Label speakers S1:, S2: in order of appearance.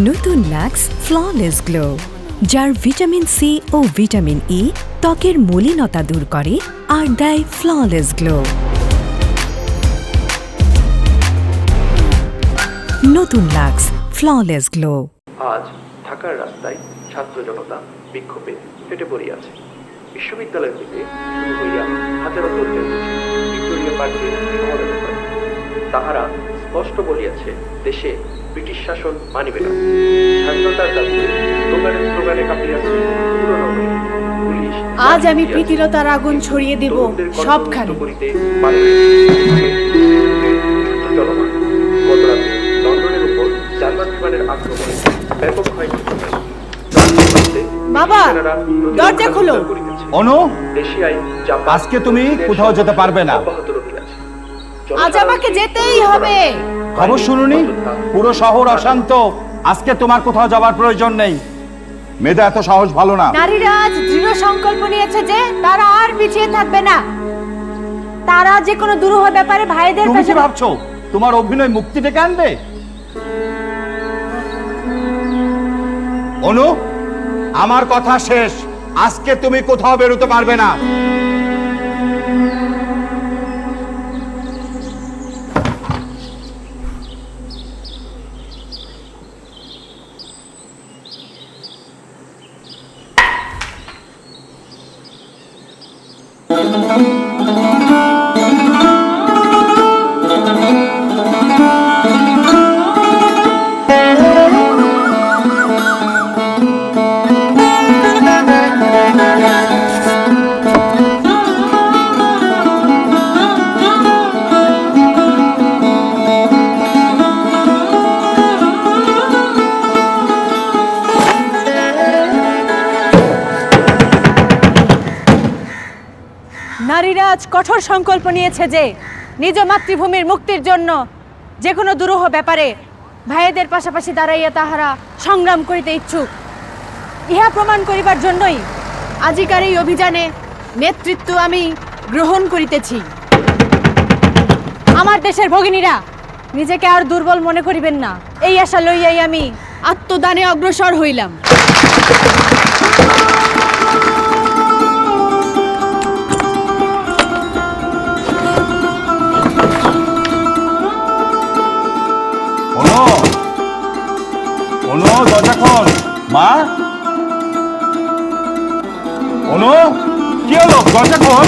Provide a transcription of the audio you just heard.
S1: নতুন Lux flawless glow যার vitamin C ও ভিটামিন ই ত্বকের মলিনতা দূর করে আর দেয় ফ্ললেস গ্লো নতুন লাক্স ফ্ললেস গ্লো
S2: আজ ঢাকার রাস্তায় ছাত্র জনতা বিক্ষোভে ফেটে পড়িয়াছে বিশ্ববিদ্যালয় হইতে শুরু হইয়া হাজারো তথ্যের ভিক্টোরিয়া পার্কে সমাবেশ তাহারা স্পষ্ট বলিয়াছে দেশে ব্রিটিশ শাসন মানিবে না। স্বাধীনতার দাবিতে স্লোগানে স্লোগানে কাঁপিয়াছে
S3: আজ আমি প্রীতিলতার আগুন ছড়িয়ে দেব সবখানে। বাবা, দরজা খোলো।
S4: অনু আজকে তুমি কোথাও যেতে পারবে না।
S3: আজ আমাকে যেতেই হবে।
S4: খবর শুনুনি? পুরো শহর অশান্ত। আজকে তোমার কোথাও যাবার প্রয়োজন নেই। মেধা এত সাহস ভালো না।
S3: নারীরা আজ দৃঢ় সংকল্প নিয়েছে যে তারা আর পিছিয়ে থাকবে না। তারা যে কোনো দুরূহ ব্যাপারে ভাইদের
S4: তুমি কি ভাবছ? তোমার অভিনয় মুক্তি ডেকে আনবে? অনু আমার কথা শেষ। আজকে তুমি কোথাও বেরোতে পারবে না।
S3: নারীরা আজ কঠোর সংকল্প নিয়েছে যে নিজ মাতৃভূমির মুক্তির জন্য যে কোনো দুরূহ ব্যাপারে ভাইয়েদের পাশাপাশি দাঁড়াইয়া তাহারা সংগ্রাম করিতে ইচ্ছুক। ইহা প্রমাণ করিবার জন্যই আজিকার এই অভিযানে নেতৃত্ব আমি গ্রহণ করিতেছি। আমার দেশের ভগিনীরা, নিজেকে আর দুর্বল মনে করিবেন না। এই আশা লইয়াই আমি আত্মদানে অগ্রসর হইলাম।
S4: খোল মা? অনু কি হলো? দরজা খোল।